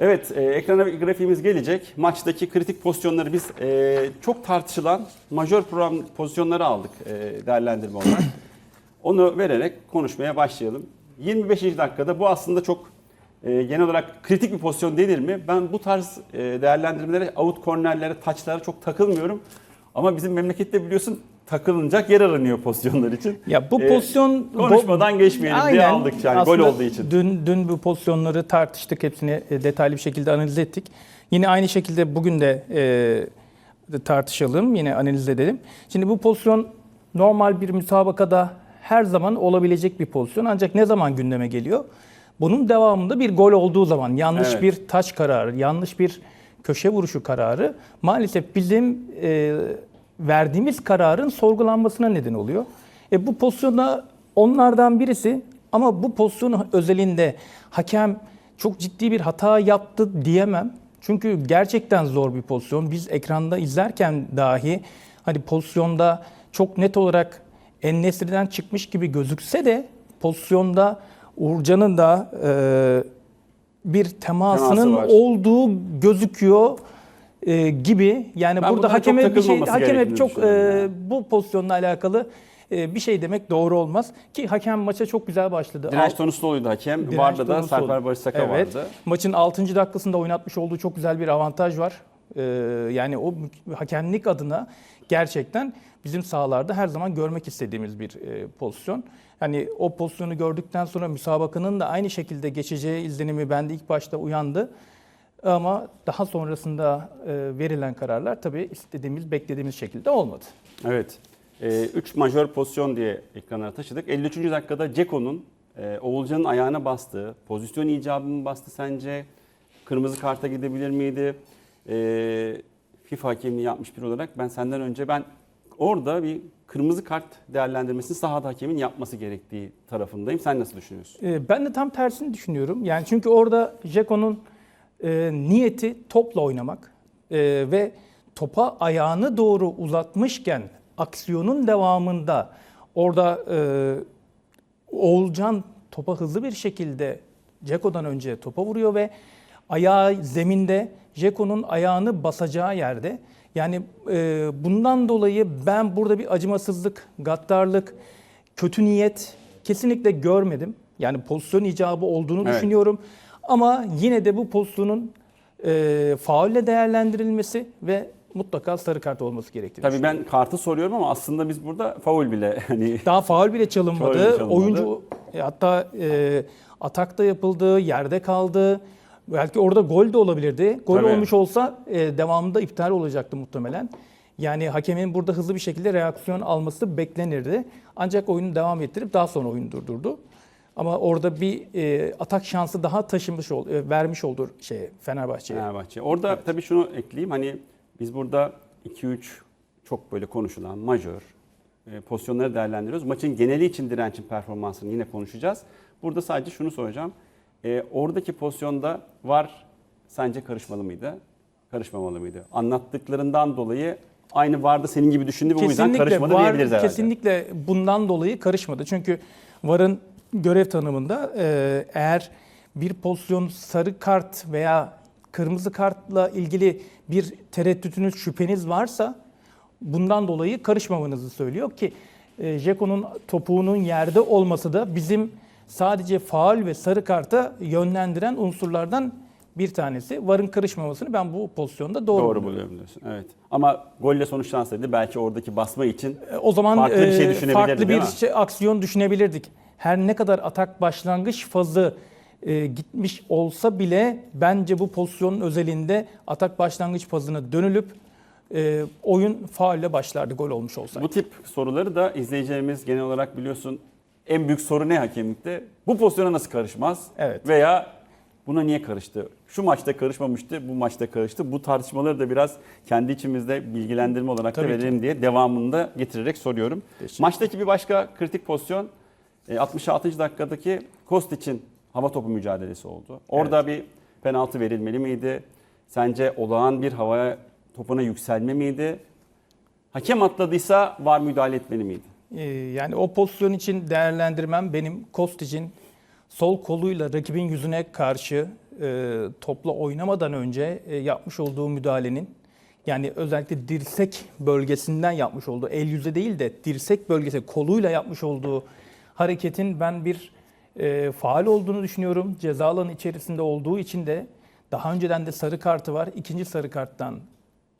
Evet, e, ekrana bir grafiğimiz gelecek. Maçtaki kritik pozisyonları biz e, çok tartışılan majör program pozisyonları aldık e, değerlendirme olarak. Onu vererek konuşmaya başlayalım. 25. dakikada bu aslında çok e, genel olarak kritik bir pozisyon denir mi? Ben bu tarz e, değerlendirmelere, out kornerlere, taçlara çok takılmıyorum. Ama bizim memlekette biliyorsun takılınacak yer aranıyor pozisyonlar için. Ya bu E, pozisyon konuşmadan geçmeyelim diye Aynen. aldık yani gol olduğu için. Dün dün bu pozisyonları tartıştık, hepsini e, detaylı bir şekilde analiz ettik. Yine aynı şekilde bugün de e, tartışalım, yine analiz edelim. Şimdi bu pozisyon normal bir müsabakada her zaman olabilecek bir pozisyon ancak ne zaman gündeme geliyor? Bunun devamında bir gol olduğu zaman yanlış Evet. bir taç kararı, yanlış bir köşe vuruşu kararı maalesef bizim e, verdiğimiz kararın sorgulanmasına neden oluyor. E, bu pozisyonda onlardan birisi ama bu pozisyon özelinde hakem çok ciddi bir hata yaptı diyemem. Çünkü gerçekten zor bir pozisyon. Biz ekranda izlerken dahi hani pozisyonda çok net olarak Ennesri'den çıkmış gibi gözükse de pozisyonda Uğurcan'ın da e, bir temasının Teması var. olduğu gözüküyor e, gibi. Yani Ben burada hakeme bir şey hakeme çok e, yani. bu pozisyonla alakalı e, bir şey demek doğru olmaz ki hakem maça çok güzel başladı. Direnç Tanusluoğlu'ydu hakem. Direnç Varda da. Serper Barış Saka evet. vardı. Maçın 6. dakikasında oynatmış olduğu çok güzel bir avantaj var. Ee, yani o hakemlik adına gerçekten bizim sahalarda her zaman görmek istediğimiz bir e, pozisyon. Yani o pozisyonu gördükten sonra müsabakanın da aynı şekilde geçeceği izlenimi bende ilk başta uyandı. Ama daha sonrasında e, verilen kararlar tabii istediğimiz, beklediğimiz şekilde olmadı. Evet. 3 majör pozisyon diye ekranlara taşıdık. 53. dakikada Ceko'nun e, Oğulcan'ın ayağına bastığı, pozisyon icabı mı bastı sence? Kırmızı karta gidebilir miydi? E, FIFA hakemliği yapmış biri olarak ben senden önce ben orada bir kırmızı kart değerlendirmesini sahada hakemin yapması gerektiği tarafındayım. Sen nasıl düşünüyorsun? Ee, Ben de tam tersini düşünüyorum. Yani çünkü orada Jeko'nun e, niyeti topla oynamak E, ve topa ayağını doğru uzatmışken aksiyonun devamında orada e, Oğulcan topa hızlı bir şekilde Ceko'dan önce topa vuruyor ve ayağı zeminde Ceko'nun ayağını basacağı yerde. Yani e, bundan dolayı ben burada bir acımasızlık, gaddarlık, kötü niyet kesinlikle görmedim. Yani pozisyon icabı olduğunu Evet. düşünüyorum. Ama yine de bu pozisyonun e, faulle değerlendirilmesi ve mutlaka sarı kart olması gerektiğini Tabii ben kartı soruyorum ama aslında biz burada faul bile hani Daha faul bile çalınmadı. Faul bile çalınmadı. Oyuncu e, hatta e, atakta yapıldı, yerde kaldı. Belki orada gol de olabilirdi. Gol Tabii. olmuş olsa e, devamında iptal olacaktı muhtemelen. Yani hakemin burada hızlı bir şekilde reaksiyon alması beklenirdi. Ancak oyunu devam ettirip daha sonra oyunu durdurdu. Ama orada bir e, atak şansı daha taşımış ol, e, vermiş oldu şey Fenerbahçe'ye. Fenerbahçe. Orada tabii şunu ekleyeyim. Hani biz burada 2-3 çok böyle konuşulan majör e, pozisyonları değerlendiriyoruz. Maçın geneli için direncin performansını yine konuşacağız. Burada sadece şunu soracağım. E, oradaki pozisyonda var sence karışmalı mıydı? Karışmamalı mıydı? Anlattıklarından dolayı aynı vardı senin gibi düşündü ve bu yüzden karışmadı VAR diyebiliriz herhalde. Kesinlikle bundan dolayı karışmadı. Çünkü VAR'ın görev tanımında e, eğer bir pozisyon sarı kart veya kırmızı kartla ilgili bir tereddütünüz, şüpheniz varsa bundan dolayı karışmamanızı söylüyor ki e, Jeko'nun topuğunun yerde olması da bizim sadece faul ve sarı karta yönlendiren unsurlardan bir tanesi. VAR'ın karışmamasını ben bu pozisyonda doğru, Doğru buluyorum. diyorsun. Evet. Ama golle sonuçlansaydı belki oradaki basma için E, O zaman Farklı bir şey e, düşünebilirdi, farklı bir şey, aksiyon düşünebilirdik. Her ne kadar atak başlangıç fazı e, gitmiş olsa bile bence bu pozisyonun özelinde atak başlangıç fazına dönülüp e, oyun faulle başlardı gol olmuş olsaydı. Bu tip soruları da izleyicilerimiz genel olarak biliyorsun en büyük soru ne hakemlikte? Bu pozisyona nasıl karışmaz? Evet. Veya buna niye karıştı? Şu maçta karışmamıştı, bu maçta karıştı. Bu tartışmaları da biraz kendi içimizde bilgilendirme olarak Tabii da ki. verelim diye devamında getirerek soruyorum. Teşekkür Maçtaki bir başka kritik pozisyon e, 66. dakikadaki Kostic'in hava topu mücadelesi oldu. Orada bir penaltı verilmeli miydi? Sence olağan bir hava topuna yükselme miydi? Hakem atladıysa var müdahale etmeli miydi? E, yani o pozisyon için değerlendirmem benim Kostic'in sol koluyla rakibin yüzüne karşı e, topla oynamadan önce e, yapmış olduğu müdahalenin yani özellikle dirsek bölgesinden yapmış olduğu el yüze değil de dirsek bölgesi koluyla yapmış olduğu hareketin ben bir e, faal olduğunu düşünüyorum. Ceza alanı içerisinde olduğu için de daha önceden de sarı kartı var. İkinci sarı karttan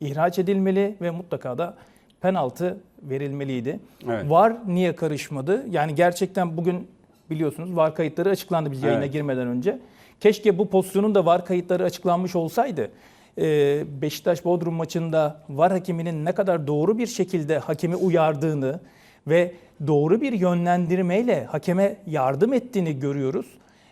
ihraç edilmeli ve mutlaka da penaltı verilmeliydi. Evet. VAR niye karışmadı? Yani gerçekten bugün biliyorsunuz VAR kayıtları açıklandı biz yayına Evet. girmeden önce. Keşke bu pozisyonun da VAR kayıtları açıklanmış olsaydı. Ee, Beşiktaş Bodrum maçında VAR hakeminin ne kadar doğru bir şekilde hakemi uyardığını ve doğru bir yönlendirmeyle hakeme yardım ettiğini görüyoruz.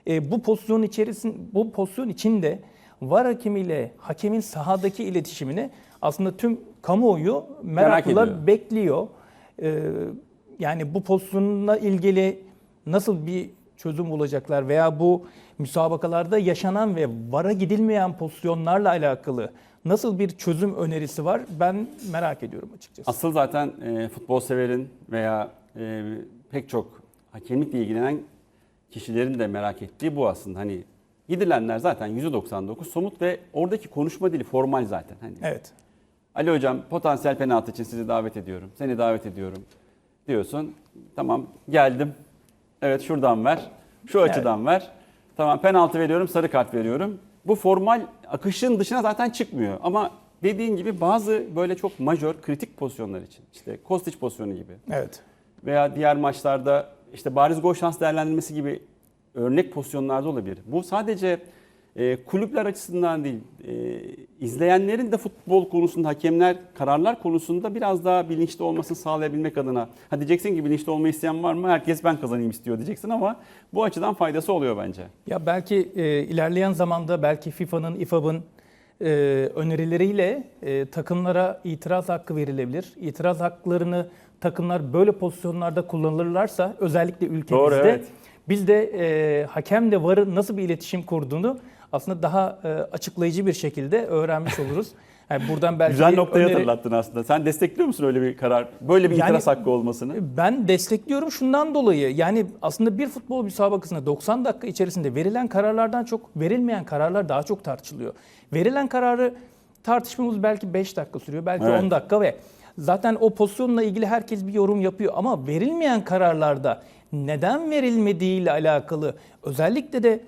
Ee, bu pozisyon içerisinde bu pozisyon içinde VAR hakemiyle hakemin sahadaki iletişimini aslında tüm kamuoyu merakla ediyor. bekliyor. Ee, yani bu pozisyonla ilgili nasıl bir çözüm bulacaklar veya bu müsabakalarda yaşanan ve vara gidilmeyen pozisyonlarla alakalı nasıl bir çözüm önerisi var ben merak ediyorum açıkçası. Asıl zaten e, futbol severin veya e, pek çok hakemlikle ilgilenen kişilerin de merak ettiği bu aslında. Hani gidilenler zaten %99 somut ve oradaki konuşma dili formal zaten. Hani Evet. Ali hocam potansiyel penaltı için sizi davet ediyorum. Seni davet ediyorum diyorsun. Tamam geldim. Evet şuradan ver. Şu Evet. açıdan ver. Tamam penaltı veriyorum, sarı kart veriyorum. Bu formal akışın dışına zaten çıkmıyor. Ama dediğin gibi bazı böyle çok majör kritik pozisyonlar için. işte Kostić pozisyonu gibi Evet. veya diğer maçlarda işte bariz gol şans değerlendirmesi gibi örnek pozisyonlarda olabilir. Bu sadece e, kulüpler açısından değil, e, izleyenlerin de futbol konusunda, hakemler, kararlar konusunda biraz daha bilinçli olmasını sağlayabilmek adına. Ha diyeceksin ki bilinçli olmayı isteyen var mı? Herkes ben kazanayım istiyor diyeceksin ama bu açıdan faydası oluyor bence. Ya belki e, ilerleyen zamanda belki FIFA'nın, İFAB'ın e, önerileriyle e, takımlara itiraz hakkı verilebilir. İtiraz haklarını takımlar böyle pozisyonlarda kullanırlarsa özellikle ülkemizde Doğru, evet. biz de e, hakemle VAR'ın nasıl bir iletişim kurduğunu aslında daha e, açıklayıcı bir şekilde öğrenmiş oluruz. Yani buradan belki Güzel noktayı öneri- hatırlattın aslında. Sen destekliyor musun öyle bir karar, böyle bir Yani- itiraz hakkı olmasını? Ben destekliyorum şundan dolayı. Yani aslında bir futbol müsabakasında 90 dakika içerisinde verilen kararlardan çok verilmeyen kararlar daha çok tartışılıyor. Verilen kararı tartışmamız belki 5 dakika sürüyor, belki Evet. 10 dakika ve zaten o pozisyonla ilgili herkes bir yorum yapıyor ama verilmeyen kararlarda neden verilmediği ile alakalı özellikle de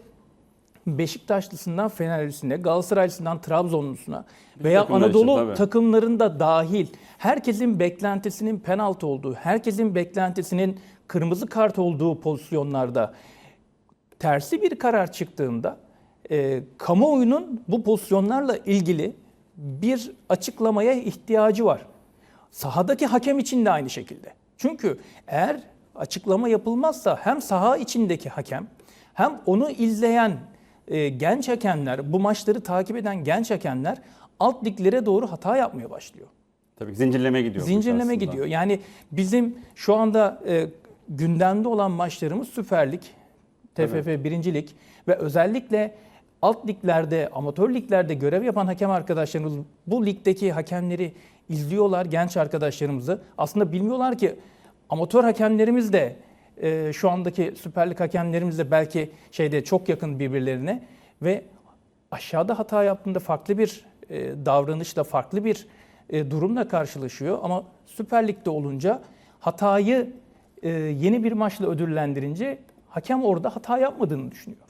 Beşiktaşlısından Fenerlisine, Galatasaraylısından Trabzonlusuna veya takımlar için Anadolu tabii. takımlarında dahil herkesin beklentisinin penaltı olduğu, herkesin beklentisinin kırmızı kart olduğu pozisyonlarda tersi bir karar çıktığında e, kamuoyunun bu pozisyonlarla ilgili bir açıklamaya ihtiyacı var. Sahadaki hakem için de aynı şekilde. Çünkü eğer açıklama yapılmazsa hem saha içindeki hakem hem onu izleyen e, genç hakemler, bu maçları takip eden genç hakemler alt liglere doğru hata yapmaya başlıyor. Tabii zincirleme gidiyor. Zincirleme gidiyor. Yani bizim şu anda e, gündemde olan maçlarımız Süper Lig, TFF 1. Lig ve özellikle alt liglerde, amatör liglerde görev yapan hakem arkadaşlarımız bu ligdeki hakemleri izliyorlar, genç arkadaşlarımızı. Aslında bilmiyorlar ki amatör hakemlerimiz de e, şu andaki Süper Lig hakemlerimiz de belki şeyde çok yakın birbirlerine ve aşağıda hata yaptığında farklı bir e, davranışla, farklı bir e, durumla karşılaşıyor. Ama Süper Lig'de olunca hatayı e, yeni bir maçla ödüllendirince hakem orada hata yapmadığını düşünüyor.